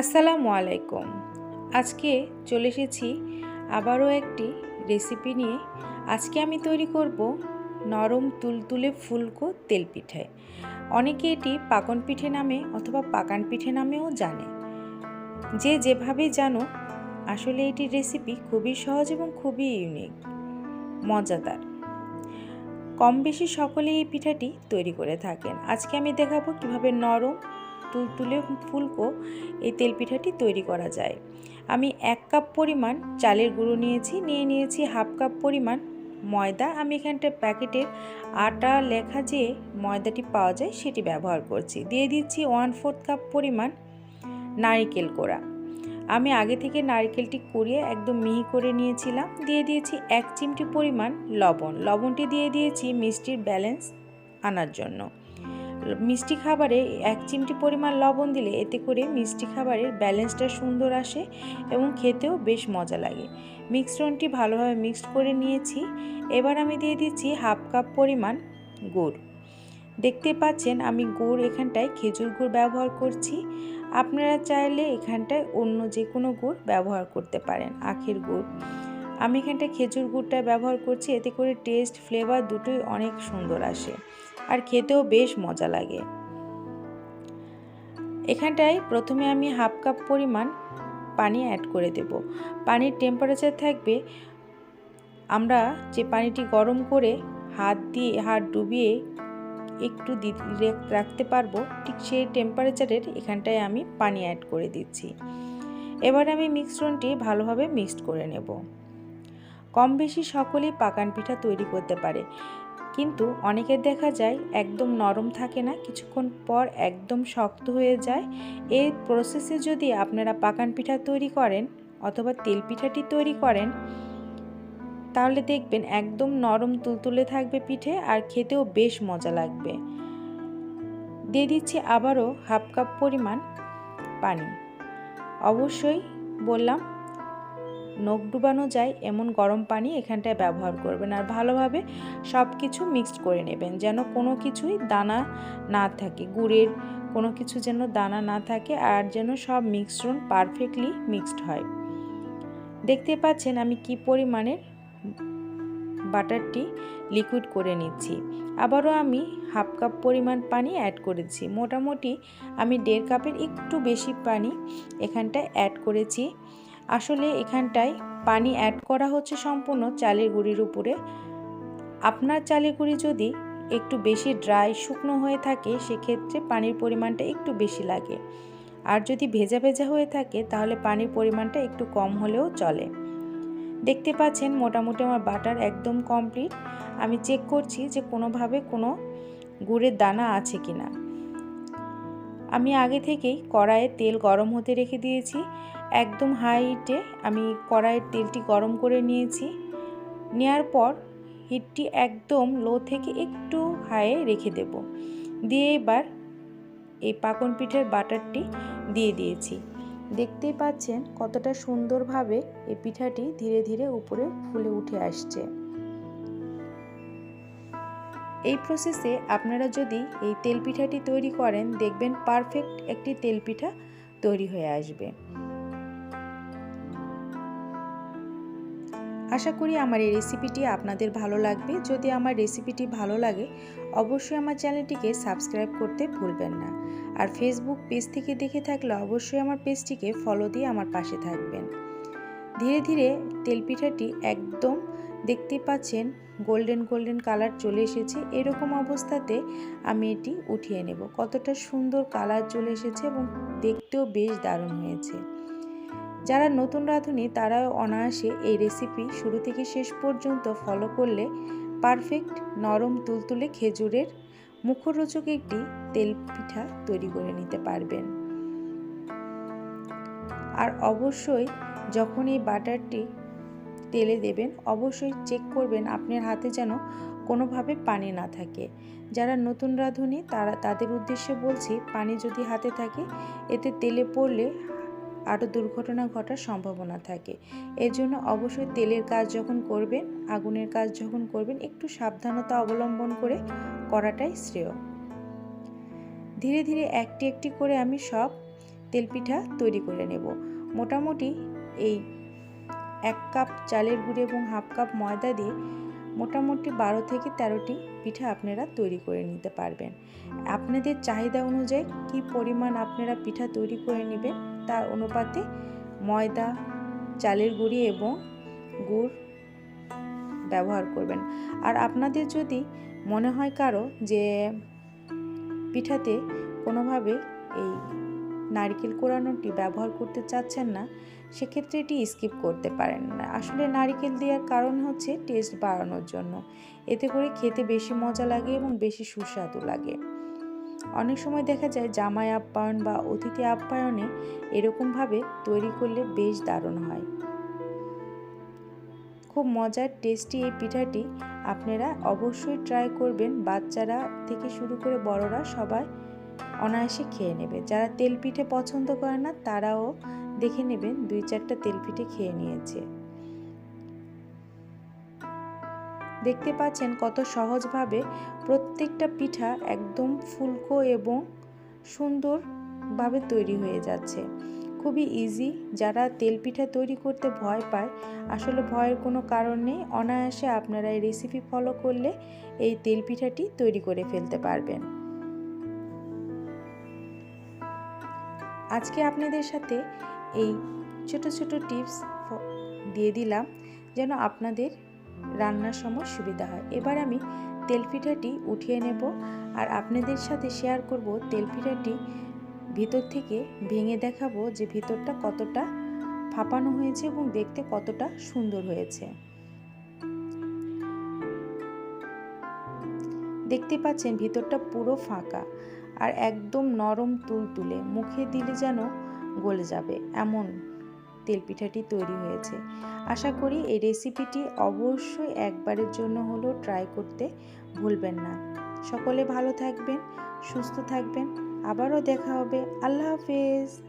আসসালামু আলাইকুম। আজকে চলে এসেছি আবারও একটি রেসিপি নিয়ে। আজকে আমি তৈরি করব নরম তুলতুলে ফুলকো তেল পিঠে। অনেকে এটি পাকন পিঠে নামে অথবা পাকান পিঠে নামেও জানে। যে যেভাবে জানো আসলে এটি রেসিপি খুবই সহজ এবং খুবই ইউনিক মজাদার। কম বেশি সকলেই এই পিঠাটি তৈরি করে থাকেন। আজকে আমি দেখাবো কীভাবে নরম তুলতুলে ফুলকো এই তেল পিঠাটি তৈরি করা যায়। আমি এক কাপ পরিমাণ চালের গুঁড়ো নিয়েছি, নিয়ে নিয়েছি হাফ কাপ পরিমাণ ময়দা। আমি এখানটা প্যাকেটের আটা, লেখা যে ময়দাটি পাওয়া যায় সেটি ব্যবহার করছি। দিয়ে দিচ্ছি ওয়ান ফোর্থ কাপ পরিমাণ নারিকেল কোড়া। আমি আগে থেকে নারকেলটি কুড়িয়ে একদম মিহি করে নিয়েছিলাম। দিয়ে দিয়েছি এক চিমটি পরিমাণ লবণ। লবণটি দিয়ে দিয়েছি মিষ্টির ব্যালেন্স আনার জন্য। মিষ্টি খাবারে এক চিমটি পরিমাণ লবণ দিলে এতে করে মিষ্টি খাবারের ব্যালেন্সটা সুন্দর আসে এবং খেতেও বেশ মজা লাগে। মিশ্রণটি ভালোভাবে মিক্সড করে নিয়েছি। এবার আমি দিয়ে দিচ্ছি হাফ কাপ পরিমাণ গুড়। দেখতে পাচ্ছেন আমি গুড় এখানটায় খেজুর গুড় ব্যবহার করছি। আপনারা চাইলে এখানটায় অন্য যে কোনো গুড় ব্যবহার করতে পারেন, আখের গুড়। আমি এখানটায় খেজুর গুড়টা ব্যবহার করছি, এতে করে টেস্ট ফ্লেভার দুটোই অনেক সুন্দর আসে। আর খেতেও বেশ মজা লাগে। এখানটায় প্রথমে আমি হাফ কাপ পরিমাণ পানি অ্যাড করে দেব। পানির টেম্পারেচার থাকবে, আমরা যে পানিটি গরম করে হাত দিয়ে, হাত ডুবিয়ে একটু রাখতে পারব, ঠিক সেই টেম্পারেচারের এখানটায় আমি পানি অ্যাড করে দিচ্ছি। এবার আমি মিশ্রণটি ভালোভাবে মিক্সড করে নেব। কম বেশি সকলেই পাকান পিঠা তৈরি করতে পারে। কিন্তু অনেকের দেখা যায় একদম নরম থাকে না, কিছুক্ষণ পর একদম শক্ত হয়ে যায়। এই প্রসেসে যদি আপনারা পাকান পিঠা তৈরি করেন অথবা তেল পিঠাটি তৈরি করেন, তাহলে দেখবেন একদম নরম তুলতুলে থাকবে পিঠে আর খেতেও বেশ মজা লাগবে। দিয়ে দিচ্ছি আবারও হাফ কাপ পরিমাণ পানি। অবশ্যই বললাম নখ ডুবানো যায়, এমন গরম পানি এখানটায় ব্যবহার করবেন। আর ভালোভাবে সব কিছু মিক্সড করে নেবেন, যেন কোনো কিছুই দানা না থাকে। গুড়ের কোনো কিছু যেন দানা না থাকে আর যেন সব মিশ্রণ পারফেক্টলি মিক্সড হয়। দেখতে পাচ্ছেন আমি কি পরিমাণের বাটারটি লিকুইড করে নিচ্ছি। আবারও আমি হাফ কাপ পরিমাণ পানি অ্যাড করেছি। মোটামুটি আমি দেড় কাপের একটু বেশি পানি এখানটায় অ্যাড করেছি। আসলে এখানটায় পানি অ্যাড করা হচ্ছে সম্পূর্ণ চালের গুঁড়ির উপরে। আপনার চালের গুঁড়ি যদি একটু বেশি ড্রাই শুকনো হয়ে থাকে, সেক্ষেত্রে পানির পরিমাণটা একটু বেশি লাগে। আর যদি ভেজা ভেজা হয়ে থাকে, তাহলে পানির পরিমাণটা একটু কম হলেও চলে। দেখতে পাচ্ছেন, মোটামুটি আমার বাটার একদম কমপ্লিট আমি চেক করছি যে কোনোভাবে কোনো গুড়ের দানা আছে কি না আমি আগে থেকেই কড়াইয়ে তেল গরম হতে রেখে দিয়েছি। একদম হাইটে আমি কড়াইয়ের তেলটি গরম করে নিয়েছি। নেওয়ার পর হিটটি একদম লো থেকে একটু হাইয়ে রেখে দেব। দিয়ে এবার এই পাকন পিঠের বাটারটি দিয়ে দিয়েছি। দেখতেই পাচ্ছেন কতটা সুন্দরভাবে এই পিঠাটি ধীরে ধীরে উপরে ফুলে উঠে আসছে। এই প্রসেসে আপনারা যদি এই তেল পিঠাটি তৈরি করেন, দেখবেন পারফেক্ট একটি তেল পিঠা তৈরি হয়ে আসবে। আশা করি আমার এই রেসিপিটি আপনাদের ভালো লাগবে। যদি আমার রেসিপিটি ভালো লাগে, অবশ্যই আমার চ্যানেলটিকে সাবস্ক্রাইব করতে ভুলবেন না। আর ফেসবুক পেজ থেকে দেখে থাকলে অবশ্যই আমার পেজটিকে ফলো দিয়ে আমার পাশে থাকবেন। ধীরে ধীরে তেলপিঠাটি একদম দেখতে পাচ্ছেন গোল্ডেন গোল্ডেন কালার চলে এসেছে। এরকম অবস্থাতে আমি এটি উঠিয়ে নেব। কতটা সুন্দর কালার চলে এসেছে এবং দেখতেও বেশ দারুণ হয়েছে। যারা নতুন রাঁধুনি, তারাও অনায়াসে এই রেসিপি শুরু থেকে শেষ পর্যন্ত ফলো করলে পারফেক্ট নরম তুলতুলে খেজুরের মুখরোচক একটি তেল পিঠা তৈরি করে নিতে পারবেন। আর অবশ্যই যখন এই বাটারটি তেলে দেবেন। অবশ্যই চেক করবেন আপনার হাতে যেন কোনোভাবে পানি না থাকে। যারা নতুন রাঁধুনি, তারা, তাদের উদ্দেশ্যে বলছি, পানি যদি হাতে থাকে, এতে তেলে পড়লে আরও দুর্ঘটনা ঘটার সম্ভাবনা থাকে। এর জন্য অবশ্যই তেলের কাজ যখন করবেন, আগুনের কাজ যখন করবেন, একটু সাবধানতা অবলম্বন করে করাটাই শ্রেয়। ধীরে ধীরে একটি একটি করে আমি সব তেলপিঠা তৈরি করে নেব। মোটামুটি এই এক কাপ চালের গুঁড়ি এবং হাফ কাপ ময়দা দিয়ে মোটামুটি বারো থেকে তেরোটি পিঠা আপনারা তৈরি করে নিতে পারবেন। আপনাদের চাহিদা অনুযায়ী কি পরিমাণ আপনারা পিঠা তৈরি করে নেবেন তার অনুপাতে ময়দা, চালের গুঁড়ি এবং গুড় ব্যবহার করবেন। আর আপনাদের যদি মনে হয় কারও যে পিঠাতে কোনোভাবে এই নারকেল কোরানোটি ব্যবহার করতে চাচ্ছেন না, সেক্ষেত্রে এটি স্কিপ করতে পারেন না। আসলে নারকেল দেওয়ার কারণ হচ্ছে টেস্ট বাড়ানোর জন্য। এতে করে খেতে বেশি মজা লাগে এবং বেশি সুস্বাদু লাগে। অনেক সময় দেখা যায় জামাই আপ্যায়ন বা অতিথি আপ্যায়নে এরকমভাবে তৈরি করলে বেশ দারুণ হয়। খুব মজার, টেস্টি এই পিঠাটি আপনারা অবশ্যই ট্রাই করবেন। বাচ্চারা থেকে শুরু করে বড়রা সবাই অনায়াসে খেয়ে নেবে। যারা তেল পিঠে পছন্দ করে না, তারাও দেখে নেবেন দুই চারটা তেল পিঠে খেয়ে নিয়েছে। দেখতে পাচ্ছেন কত সহজভাবে প্রত্যেকটা পিঠা একদম ফুলকো এবং সুন্দরভাবে তৈরি হয়ে যাচ্ছে। খুবই ইজি যারা তেল পিঠা তৈরি করতে ভয় পায়, আসলে ভয়ের কোনো কারণ নেই। অনায়াসে আপনারা এই রেসিপি ফলো করলে এই তেল পিঠাটি তৈরি করে ফেলতে পারবেন। আজকে আপনাদের সাথে এই ছোট ছোট টিপস দিয়ে দিলাম যেন আপনাদের রান্নার সময় সুবিধা হয়। এবার আমি তেলপিঠাটি উঠিয়ে নেব আর আপনাদের সাথে শেয়ার করব তেলপিঠাটি ভিতর থেকে ভেঙে দেখাবো যে ভিতরটা কতটা ফাঁপানো হয়েছে এবং দেখতে কতটা সুন্দর হয়েছে। দেখতে পাচ্ছেন ভিতরটা পুরো ফাঁকা। আর একদম নরম তুলতুলে মুখে দিলে যেন গলে যাবে, এমন তেলপিঠাটি তৈরি হয়েছে। আশা করি এই রেসিপিটি অবশ্যই একবারের জন্য হলেও ট্রাই করতে ভুলবেন না। সকলে ভালো থাকবেন, সুস্থ থাকবেন। আবারও দেখা হবে। আল্লাহ হাফেজ।